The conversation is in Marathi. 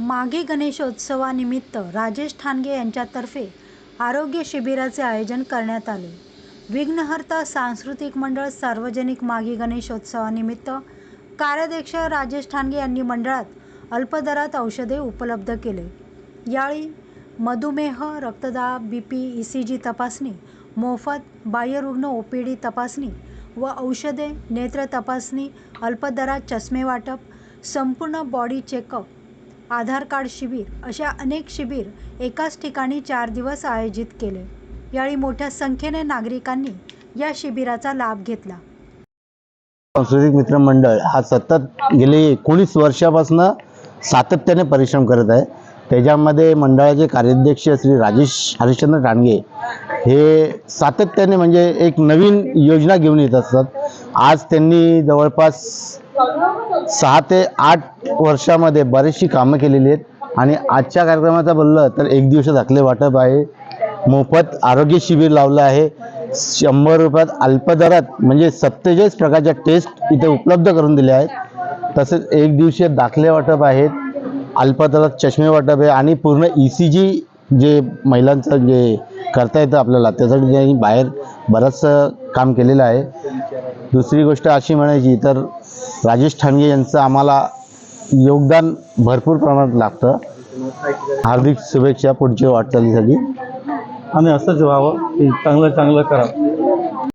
मागे गणेशोत्सवानिमित्त राजेश ठाणगे यांच्यातर्फे आरोग्य शिबिराचे आयोजन करण्यात आले. विघ्नहर्ता सांस्कृतिक मंडळ सार्वजनिक माघी गणेशोत्सवानिमित्त कार्याध्यक्ष राजेश ठाणगे यांनी मंडळात अल्पदरात औषधे उपलब्ध केले. यावेळी मधुमेह रक्तदाब B P E C G तपासणी मोफत बाह्यरुग्ण ओ पी डी तपासणी व औषधे नेत्र तपासणी अल्पदरात चष्मे वाटप संपूर्ण बॉडी चेकअप आधार कार्ड शिबिर अशा अनेक शिबिर एकाच ठिकाणी चार दिवस आयोजित केले. यावेळी मोठ्या संख्येने नागरिकांनी या शिबिराचा लाभ घेतला. सांस्कृतिक मित्र मंडळ हा सतत गेले एकोणीस वर्षापासून सातत्याने परिश्रम करत आहे. त्याच्यामध्ये मंडळाचे कार्याध्यक्ष श्री राजेश हरिश्चंद्र टाणगे हे सातत्याने म्हणजे एक नवीन योजना घेऊन येत असतात. आज त्यांनी जवळपास सहा ते आठ वर्षामध्ये बरीचशी कामं केलेली आहेत. आणि आजच्या कार्यक्रमाचा बोललं तर एक दिवस दाखले वाटप आहे. मोफत आरोग्य शिबिर लावलं आहे. शंभर रुपयात अल्पदरात म्हणजे सत्तेचाळीस प्रकारच्या टेस्ट इथे उपलब्ध करून दिल्या आहेत. तसेच एक दिवसीय दाखले वाटप आहेत. अल्पदरात चष्मे वाटप आहे. आणि पूर्ण ई सी जी जे महिलांचं जे करता येतं आपल्याला त्यासाठी त्यांनी बाहेर बरंचसं काम केलेलं आहे. दुसरी गोष्ट अशी म्हणायची तर राजेश ठाणगे यांचं आम्हाला योगदान भरपूर प्रमाणात लागतं. हार्दिक शुभेच्छा पुढच्या वाटचालीसाठी. आणि असंच व्हावं की चांगलं चांगलं करावं.